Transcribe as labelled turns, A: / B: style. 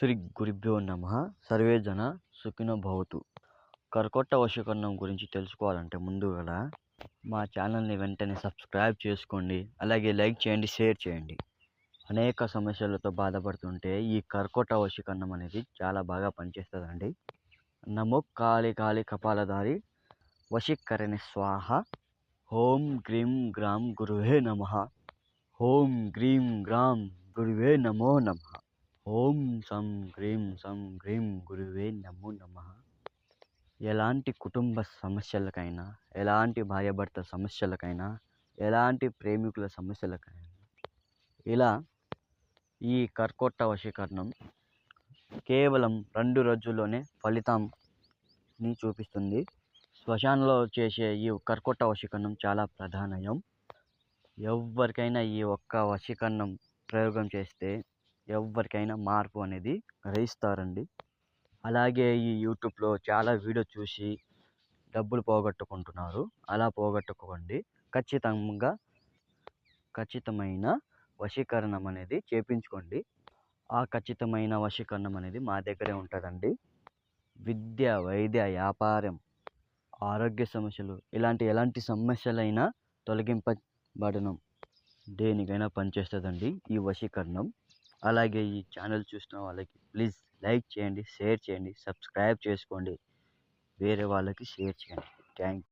A: శ్రీ గురుభ్యో నమ. సర్వే జన సుఖినో భవతు. కర్కొట్ట వశీకరణం గురించి తెలుసుకోవాలంటే ముందుగా మా ఛానల్ని వెంటనే సబ్స్క్రైబ్ చేసుకోండి. అలాగే లైక్ చేయండి షేర్ చేయండి. అనేక సమస్యలతో బాధపడుతుంటే ఈ కర్కోట వశీకరణం అనేది చాలా బాగా పనిచేస్తుందండి. నమో కాళి కాళి కపాలధారి వశీకరణ స్వాహ. హోం గ్రీం గ్రాం గురువే నమ. హోం గ్రీం గ్రాం గురువే నమో నమ. ఓం సం గ్రీం సం గ్రీం గురువే నమో నమ. ఎలాంటి కుటుంబ సమస్యలకైనా ఎలాంటి భార్యాభర్త సమస్యలకైనా ఎలాంటి ప్రేమికుల సమస్యలకైనా ఇలా ఈ కర్కోట వశీకరణం కేవలం రెండు రోజుల్లోనే ఫలితాన్ని చూపిస్తుంది. శ్మశానంలో చేసే ఈ కర్కోట వశీకరణం చాలా ప్రధానయం. ఎవరికైనా ఈ ఒక్క వశీకరణం ప్రయోగం చేస్తే ఎవరికైనా మార్పు అనేది గ్రహిస్తారండి. అలాగే ఈ యూట్యూబ్లో చాలా వీడియో చూసి డబ్బులు పోగొట్టుకుంటున్నారు. అలా పోగొట్టుకోండి. ఖచ్చితంగా ఖచ్చితమైన వశీకరణం అనేది చేపించుకోండి. ఆ ఖచ్చితమైన వశీకరణం అనేది మా దగ్గరే ఉంటుందండి. విద్య వైద్య వ్యాపారం ఆరోగ్య సమస్యలు ఇలాంటి ఎలాంటి సమస్యలైనా తొలగింపబడడం దేనికైనా పనిచేస్తుందండి ఈ వశీకరణం. అలాగే ఈ ఛానల్ చూస్తున్న వాళ్ళకి ప్లీజ్ లైక్ చేయండి షేర్ చేయండి సబ్స్క్రైబ్ చేసుకోండి. వేరే వాళ్ళకి షేర్ చేయండి. థ్యాంక్